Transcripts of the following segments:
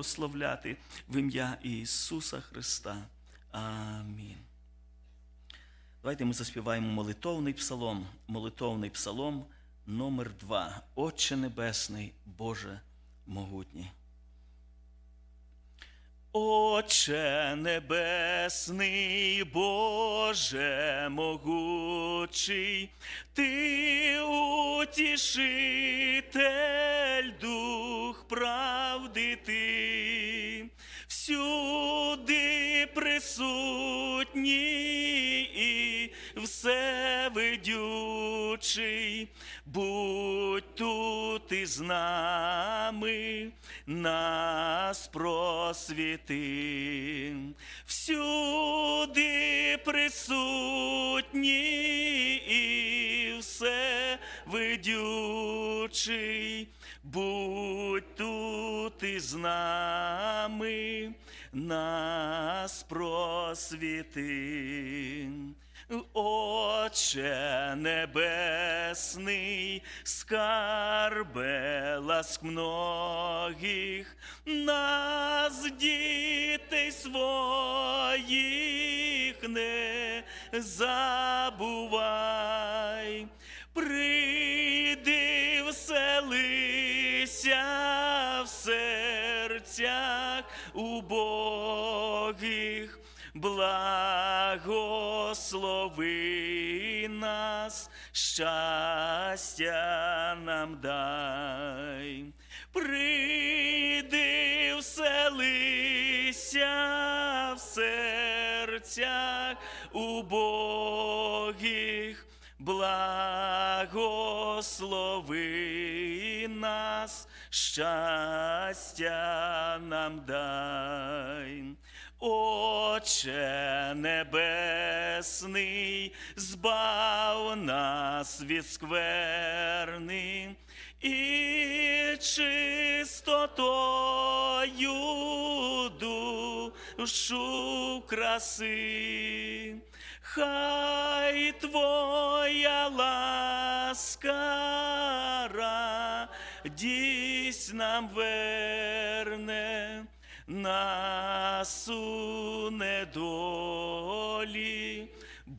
прославляти в ім'я Ісуса Христа. Амінь. Давайте ми заспіваємо молитовний псалом, молитовний псалом номер 2 Отче Небесний, Боже могутній. Отче Небесний, Боже могучий, Ти утішитель, дух правди ти, всюди присутній і всевидючий, будь тут із нами, нас просвіти, всюди присутній і все видючий, будь тут із нами, нас просвіти. Отче небесний, скарбе ласк многих, нас, дітей своїх, не забувай. Прийди, вселися в серцях убогих, благослови нас, щастя нам дай. Прийди, вселися в серцях убогих, благослови нас, щастя нам дай. Отче небесний, збав нас від скверни і чистотою душу краси. Хай твоя ласка радість нам верне, нас у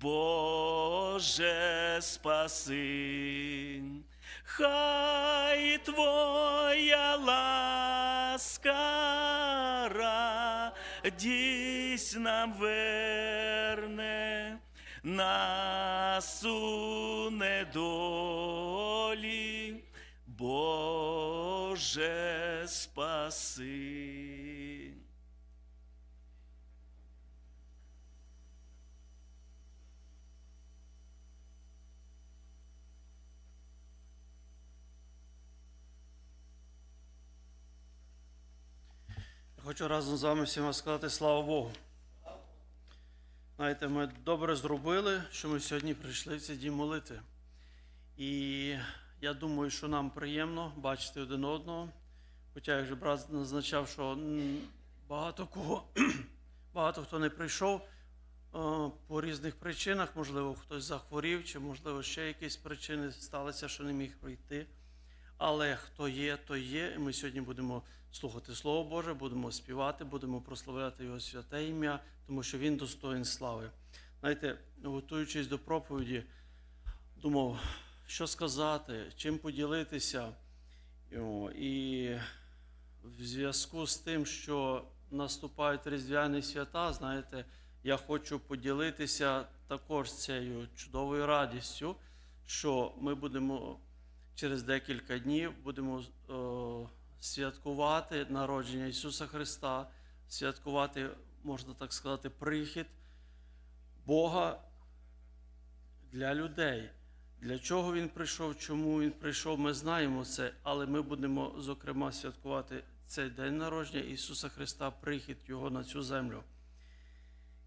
Боже спаси. Хай твоя ласка радість нам верне, нас у недолі, Боже спаси. Хочу разом з вами всіма сказати слава Богу. Знаєте, ми добре зробили, що ми сьогодні прийшли в цей дім молити. І я думаю, що нам приємно бачити один одного. Хоча, як вже брат назначав, що багато кого, багато хто не прийшов е, по різних причинах, можливо, хтось захворів, чи, можливо, ще якісь причини сталися, що не міг прийти. Але хто є, то є. І ми сьогодні будемо слухати Слово Боже, будемо співати, будемо прославляти Його святе ім'я, тому що Він достоїн слави. Знаєте, готуючись до проповіді, думав, що сказати, чим поділитися. І в зв'язку з тим, що наступають різдвяні свята, знаєте, я хочу поділитися також цією чудовою радістю, що ми будемо через декілька днів будемо е, святкувати народження Ісуса Христа, святкувати, можна так сказати, прихід Бога для людей. Для чого Він прийшов, чому Він прийшов, ми знаємо це, але ми будемо, зокрема, святкувати цей день народження Ісуса Христа, прихід Його на цю землю.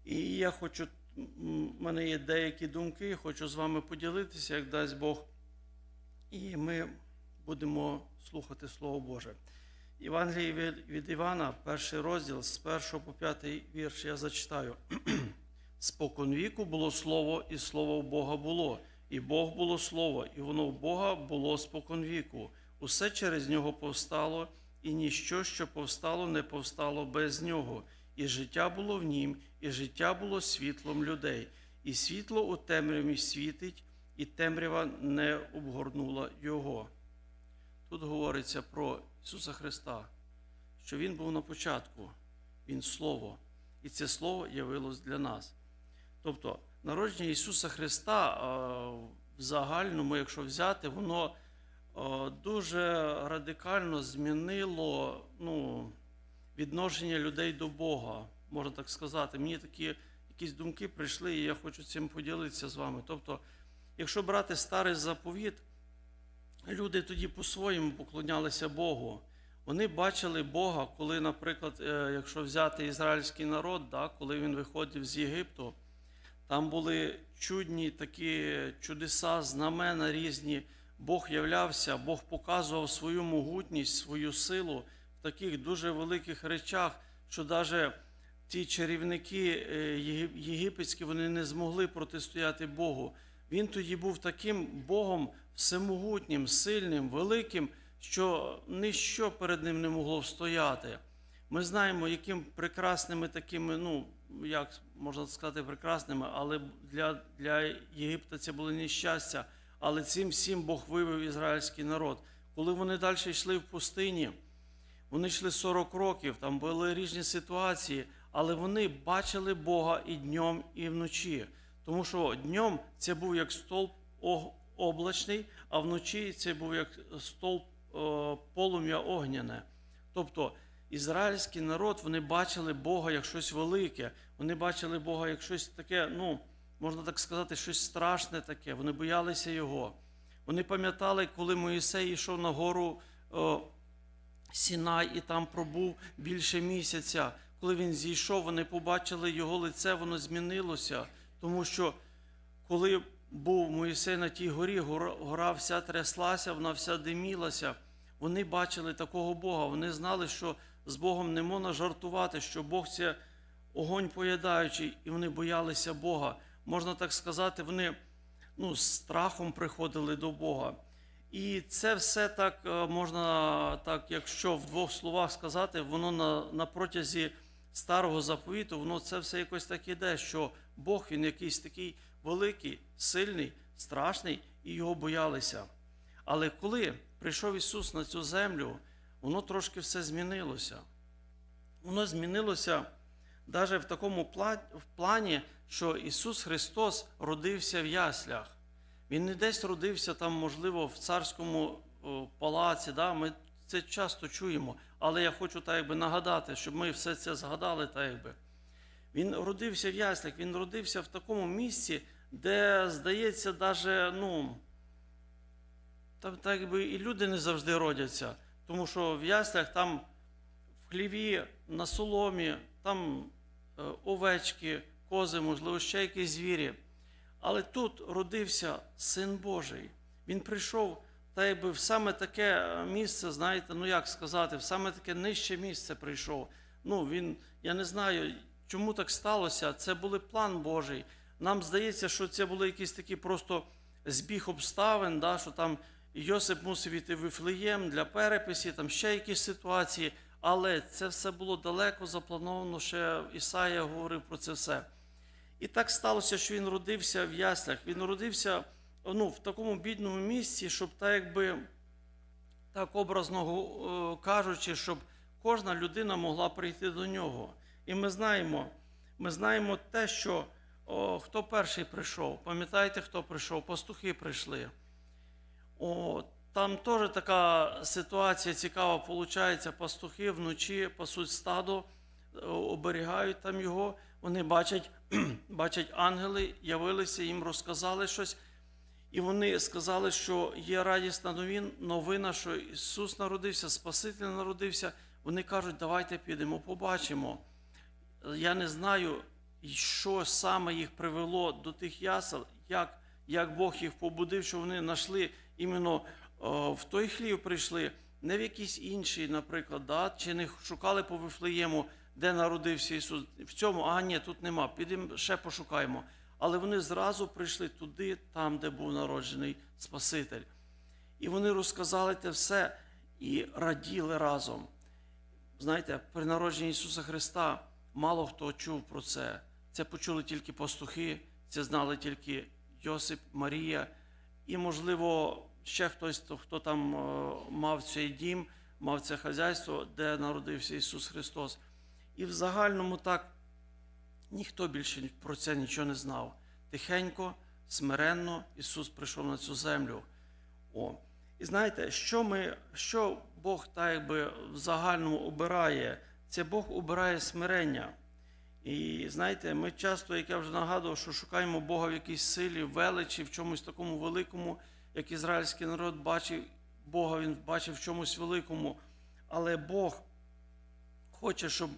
І я хочу, в мене є деякі думки, хочу з вами поділитися, як дасть Бог. І ми будемо слухати Слово Боже. Євангеліє від- від Івана, перший розділ з 1 по 5 вірш, я зачитаю. Спокон віку було слово, і слово в Бога було, і Бог було слово, і воно в Бога було спокон віку. Усе через нього повстало, і ніщо, що повстало, не повстало без нього. І життя було в нім, і життя було світлом людей. І світло у темряві світить, і темрява не обгорнула його. Тут говориться про Ісуса Христа, що Він був на початку, Він Слово, і це Слово явилось для нас. Тобто, народження Ісуса Христа е, в загальному, якщо взяти, воно е, дуже радикально змінило ну, відношення людей до Бога, можна так сказати. Мені такі якісь думки прийшли, і я хочу цим поділитися з вами. Тобто, якщо брати старий заповіт, люди тоді по-своєму поклонялися Богу. Вони бачили Бога, коли, наприклад, е, якщо взяти ізраїльський народ, да, коли він виходив з Єгипту, там були чудні такі чудеса, знамена різні. Бог являвся, Бог показував свою могутність, свою силу в таких дуже великих речах, що навіть ті чарівники е, єгипетські вони не змогли протистояти Богу. Він тоді був таким Богом всемогутнім, сильним, великим, що ніщо перед ним не могло встояти. Ми знаємо, яким прекрасними такими, ну як можна сказати, прекрасними, але для, для Єгипта це було нещастя. Але цим всім Бог вивів ізраїльський народ. Коли вони далі йшли в пустині, вони йшли 40 років, там були різні ситуації, але вони бачили Бога і днем, і вночі. Тому що днем це був як ог- облачний, а вночі це був як стовп е, полум'я огняне. Тобто ізраїльський народ вони бачили Бога як щось велике, вони бачили Бога як щось таке, ну, можна так сказати, щось страшне таке. Вони боялися його. Вони пам'ятали, коли Моїсей йшов на гору е, Сінай і там пробув більше місяця. Коли він зійшов, вони побачили його лице, воно змінилося. Тому що коли був Моїсей на тій горі, гора, вся тряслася, вона вся димілася. Вони бачили такого Бога. Вони знали, що з Богом не можна жартувати, що Бог це огонь поїдаючий, і вони боялися Бога. Можна так сказати, вони ну, з страхом приходили до Бога. І це все так е, можна, так, якщо в двох словах сказати, воно на, на протязі старого заповіту, воно це все якось так іде, що Бог він якийсь такий великий, сильний, страшний, і його боялися. Але коли прийшов Ісус на цю землю, воно трошки все змінилося. Воно змінилося навіть в такому плані, що Ісус Христос родився в яслях. Він не десь родився там, можливо, в царському палаці. Да? Ми це часто чуємо, але я хочу так якби нагадати, щоб ми все це згадали. Так якби. Він родився в яслях, він родився в такому місці, де, здається, даже, ну, там так якби і люди не завжди родяться. Тому що в яслях там в хліві, на соломі, там е, овечки, кози, можливо, ще якісь звірі. Але тут родився Син Божий. Він прийшов та якби в саме таке е, місце, знаєте, ну як сказати, в саме таке нижче місце прийшов. Ну, він, я не знаю, чому так сталося. Це був план Божий. Нам здається, що це були якісь такі просто збіг обставин, да, що там Йосип мусив іти в Вифлеєм для переписі, там ще якісь ситуації. Але це все було далеко заплановано. Ще Ісая говорив про це все. І так сталося, що він родився в яслях. Він родився ну, в такому бідному місці, щоб так якби так образно е, кажучи, щоб кожна людина могла прийти до нього. І ми знаємо, ми знаємо те, що о, хто перший прийшов. Пам'ятаєте, хто прийшов? Пастухи прийшли. О, там теж така ситуація цікава, виходить, пастухи вночі пасуть стадо, е, оберігають там його, вони бачать, бачать ангели, явилися, їм розказали щось. І вони сказали, що є радісна новин, новина, що Ісус народився, Спаситель народився. Вони кажуть, давайте підемо, побачимо. Я не знаю, що саме їх привело до тих ясел, як, як Бог їх побудив, що вони знайшли іменно о, в той хлів прийшли, не в якийсь інший, наприклад, да? чи не шукали по Вифлеєму, де народився Ісус. В цьому, а ні, тут нема. Підемо ще пошукаємо. Але вони зразу прийшли туди, там, де був народжений Спаситель. І вони розказали те все і раділи разом. знаєте, при народженні Ісуса Христа мало хто чув про це. Це почули тільки пастухи, це знали тільки Йосип, Марія, і, можливо, ще хтось, хто, там е, мав цей дім, мав це хазяйство, де народився Ісус Христос. І в загальному так ніхто більше про це нічого не знав. Тихенько, смиренно Ісус прийшов на цю землю. О. І знаєте, що ми, що Бог так якби в загальному обирає? Це Бог обирає смирення. І знаєте, ми часто, як я вже нагадував, що шукаємо Бога в якійсь силі, величі, в чомусь такому великому, як ізраїльський народ бачив Бога, він бачив в чомусь великому. Але Бог хоче, щоб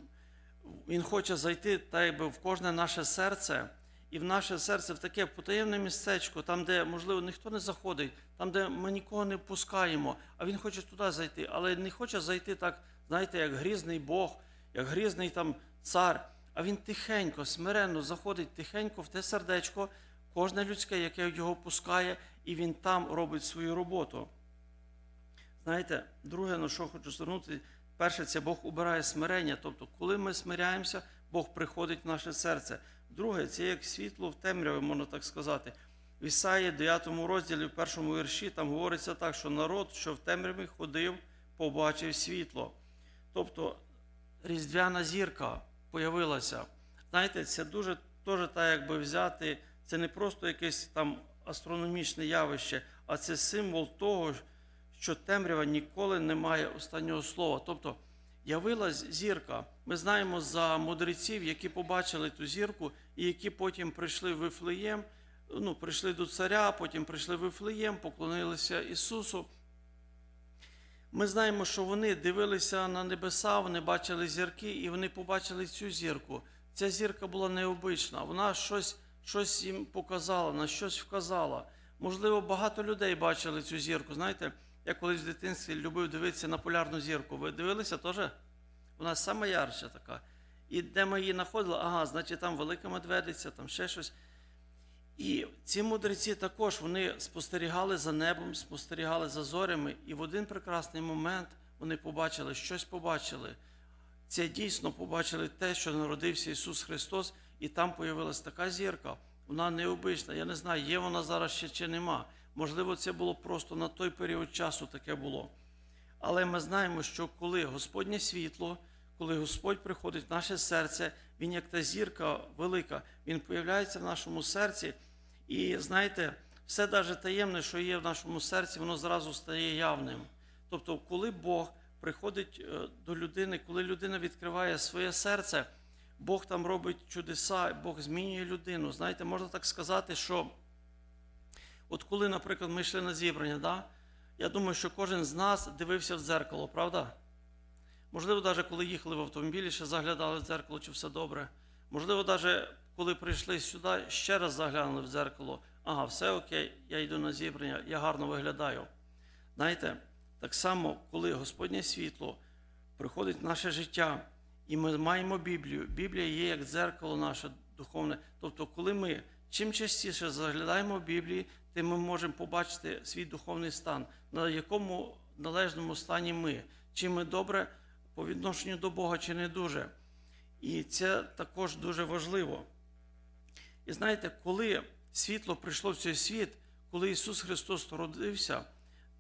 Він хоче зайти так якби, в кожне наше серце, і в наше серце в таке потаємне містечко, там, де, можливо, ніхто не заходить, там, де ми нікого не пускаємо, а він хоче туди зайти, але не хоче зайти так, знаєте, як грізний Бог, як грізний там цар. А він тихенько, смиренно заходить тихенько в те сердечко, кожне людське, яке його пускає, і він там робить свою роботу. Знаєте, друге, на що хочу звернути, перше, це Бог убирає смирення. Тобто, коли ми смиряємося, Бог приходить в наше серце. Друге, це як світло в темряві, можна так сказати. В Ісаї 9 розділі, в першому вірші, там говориться так, що народ, що в темряві ходив, побачив світло. Тобто різдвяна зірка появилася. Знаєте, це дуже теж так, якби взяти, це не просто якесь там астрономічне явище, а це символ того, що темрява ніколи не має останнього слова. Тобто явилась зірка. Ми знаємо за мудреців, які побачили ту зірку, і які потім прийшли в Вифлеєм, ну, прийшли до царя, потім прийшли в Вифлеєм, поклонилися Ісусу. Ми знаємо, що вони дивилися на небеса, вони бачили зірки, і вони побачили цю зірку. Ця зірка була необична, вона щось, щось їм показала, на щось вказала. Можливо, багато людей бачили цю зірку. Знаєте, я колись в дитинстві любив дивитися на полярну зірку. Ви дивилися теж? Вона сама ярча така. І де ми її знаходили, ага, значить там велика медведиця, там ще щось. І ці мудреці також вони спостерігали за небом, спостерігали за зорями, і в один прекрасний момент вони побачили, щось побачили. Це дійсно побачили те, що народився Ісус Христос, і там появилась така зірка. Вона необична. Я не знаю, є вона зараз ще чи нема. Можливо, це було просто на той період часу таке було. Але ми знаємо, що коли Господнє світло, коли Господь приходить в наше серце, Він як та зірка велика, Він появляється в нашому серці. І знаєте, все навіть таємне, що є в нашому серці, воно зразу стає явним. Тобто, коли Бог приходить е, до людини, коли людина відкриває своє серце, Бог там робить чудеса, Бог змінює людину. Знаєте, можна так сказати, що от коли, наприклад, ми йшли на зібрання, да, я думаю, що кожен з нас дивився в дзеркало, правда? Можливо, навіть коли їхали в автомобілі, ще заглядали в дзеркало, чи все добре. Можливо, навіть коли прийшли сюди, ще раз заглянули в дзеркало. Ага, все окей, я йду на зібрання, я гарно виглядаю. Знаєте, так само, коли Господнє світло приходить в наше життя, і ми маємо Біблію, Біблія є як дзеркало наше духовне. Тобто, коли ми чим частіше заглядаємо в Біблії, тим ми можемо побачити свій духовний стан, на якому належному стані ми, чи ми добре по відношенню до Бога, чи не дуже. І це також дуже важливо. І знаєте, коли світло прийшло в цей світ, коли Ісус Христос родився,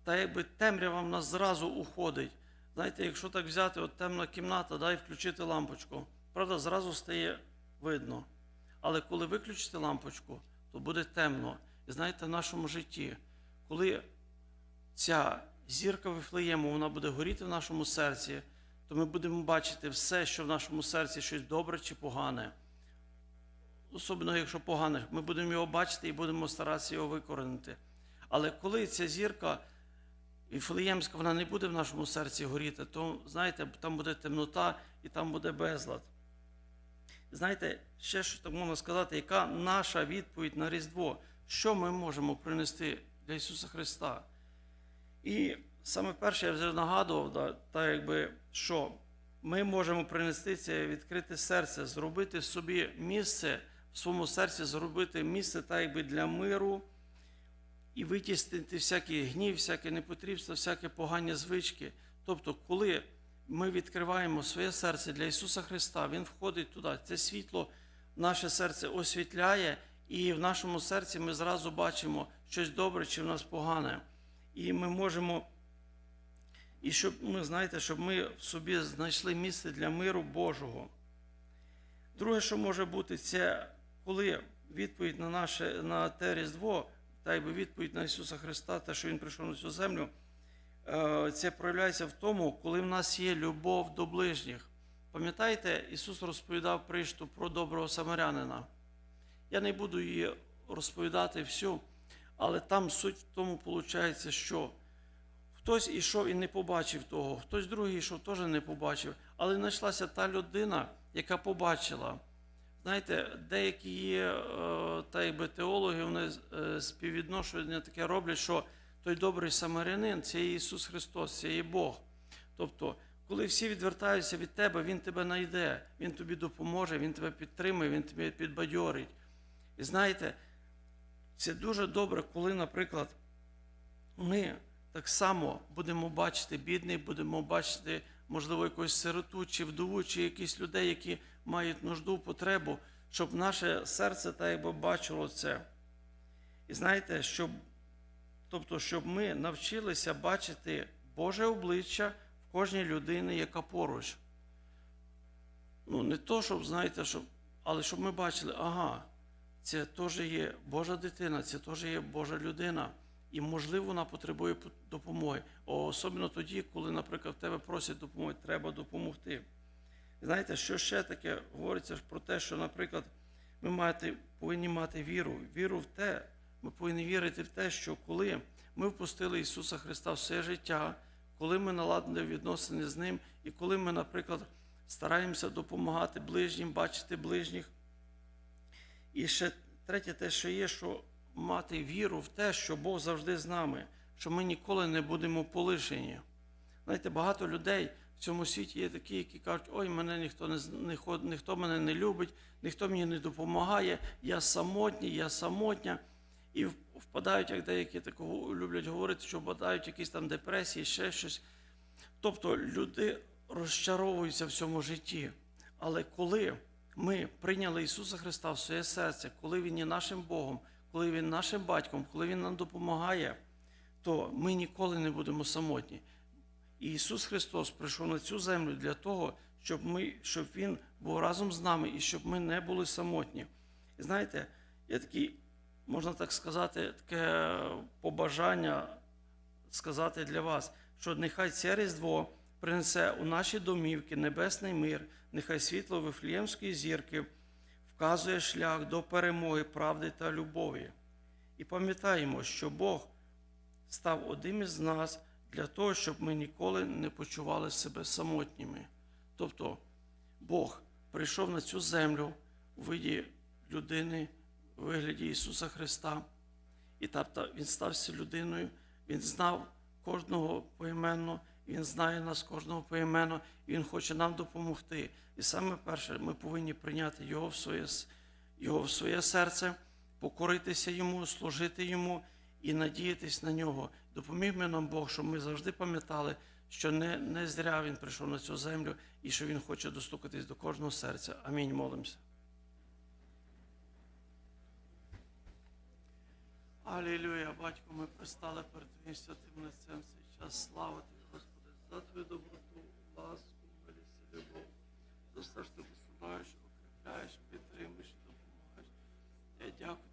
та якби темрява в нас зразу уходить. Знаєте, якщо так взяти от темна кімната, да, і включити лампочку, правда, зразу стає видно. Але коли виключити лампочку, то буде темно. І знаєте, в нашому житті, коли ця зірка Вифлеєму, вона буде горіти в нашому серці, то ми будемо бачити все, що в нашому серці щось добре чи погане. Особливо, якщо погане, ми будемо його бачити і будемо старатися його викоренити. Але коли ця зірка Віфлеємська, вона не буде в нашому серці горіти, то, знаєте, там буде темнота і там буде безлад. Знаєте, ще що так можна сказати, яка наша відповідь на Різдво? Що ми можемо принести для Ісуса Христа? І саме перше, я вже нагадував, да, так якби, що ми можемо принести це відкрите серце, зробити собі місце своєму серці, зробити місце так якби для миру і витіснити всякий гнів, всяке непотрібство, всякі погані звички. Тобто, коли ми відкриваємо своє серце для Ісуса Христа, Він входить туди. Це світло наше серце освітляє, і в нашому серці ми зразу бачимо щось добре чи в нас погане. І ми можемо, і щоб ми знаєте, щоб ми в собі знайшли місце для миру Божого. Друге, що може бути, це коли відповідь на наше на те Різдво, та якби відповідь на Ісуса Христа, те, що Він прийшов на цю землю, е, це проявляється в тому, коли в нас є любов до ближніх. Пам'ятаєте, Ісус розповідав пришту про доброго самарянина. Я не буду її розповідати всю, але там суть в тому виходить, що хтось ішов і не побачив того, хтось другий ішов, теж не побачив. Але знайшлася та людина, яка побачила. Знаєте, деякі є е, та якби теологи, вони е, співвідношення таке роблять, що той добрий самарянин це є Ісус Христос, це є Бог. Тобто, коли всі відвертаються від тебе, Він тебе знайде, Він тобі допоможе, Він тебе підтримує, Він тебе підбадьорить. І знаєте, це дуже добре, коли, наприклад, ми так само будемо бачити бідних, будемо бачити, можливо, якусь сироту чи вдову, чи якісь людей, які мають нужду, потребу, щоб наше серце та якби бачило це. І знаєте, щоб, тобто, щоб ми навчилися бачити Боже обличчя в кожній людині, яка поруч. Ну, не то, щоб, знаєте, щоб, але щоб ми бачили, ага, це теж є Божа дитина, це теж є Божа людина. І, можливо, вона потребує допомоги. Особливо тоді, коли, наприклад, в тебе просять допомоги, треба допомогти. Знаєте, що ще таке говориться про те, що, наприклад, ми мати, повинні мати віру. Віру в те, ми повинні вірити в те, що коли ми впустили Ісуса Христа в своє життя, коли ми наладили відносини з Ним, і коли ми, наприклад, стараємося допомагати ближнім, бачити ближніх. І ще третє, те, що є, що мати віру в те, що Бог завжди з нами, що ми ніколи не будемо полишені. Знаєте, багато людей в цьому світі є такі, які кажуть, ой, мене ніхто не, не ніхто мене не любить, ніхто мені не допомагає, я самотній, я самотня. І впадають, як деякі такого люблять говорити, що впадають якісь там депресії, ще щось. Тобто люди розчаровуються в цьому житті. Але коли ми прийняли Ісуса Христа в своє серце, коли Він є нашим Богом, коли Він нашим батьком, коли Він нам допомагає, то ми ніколи не будемо самотні. І Ісус Христос прийшов на цю землю для того, щоб, ми, щоб Він був разом з нами і щоб ми не були самотні. І знаєте, є такий, можна так сказати, таке побажання сказати для вас, що нехай це Різдво принесе у наші домівки небесний мир, нехай світло Вифлеємської зірки вказує шлях до перемоги, правди та любові. І пам'ятаємо, що Бог став одним із нас для того, щоб ми ніколи не почували себе самотніми. Тобто Бог прийшов на цю землю у виді людини, у вигляді Ісуса Христа. І тобто Він стався людиною, Він знав кожного поіменно, Він знає нас кожного поіменно, Він хоче нам допомогти. І саме перше, ми повинні прийняти Його в своє, його в своє серце, покоритися Йому, служити Йому і надіятись на нього. Допоміг ми нам Бог, щоб ми завжди пам'ятали, що не, не зря Він прийшов на цю землю і що Він хоче достукатись до кожного серця. Амінь. Молимося. Алілюя, батько, ми пристали перед Твоїм святим лицем цей час. Слава Тобі, Господи, за Твою доброту, ласку, милість і любов. За все, що ти посилаєш, укріпляєш, підтримуєш і допомагаєш. Я дякую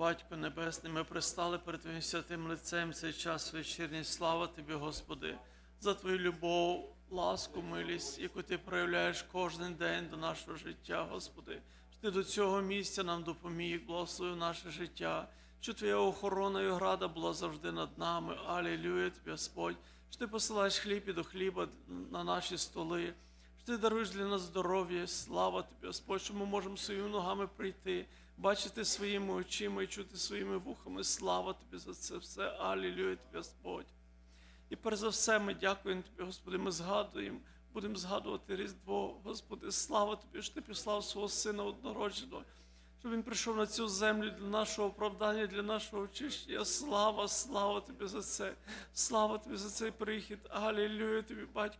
Батько Небесний, ми пристали перед Твоїм святим лицем цей час вечірній. Слава Тобі, Господи, за Твою любов, ласку, милість, яку Ти проявляєш кожен день до нашого життя, Господи. Що Ти до цього місця нам допоміг, благословив наше життя, що Твоя охорона і ограда була завжди над нами. Алілюя Тобі, Господь. Що Ти посилаєш хліб і до хліба на наші столи. Що ти даруєш для нас здоров'я, слава тобі, Господь, що ми можемо своїми ногами прийти, бачити своїми очима і чути своїми вухами. Слава тобі за це все. Алілюя тобі, Господь. І перш за все, ми дякуємо тобі, Господи. Ми згадуємо, будемо згадувати Різдво. Господи, слава тобі, що ти післав свого сина однородженого, щоб він прийшов на цю землю для нашого оправдання, для нашого очищення. Слава, слава тобі за це. Слава тобі за цей прихід. Алілюя тобі, батько.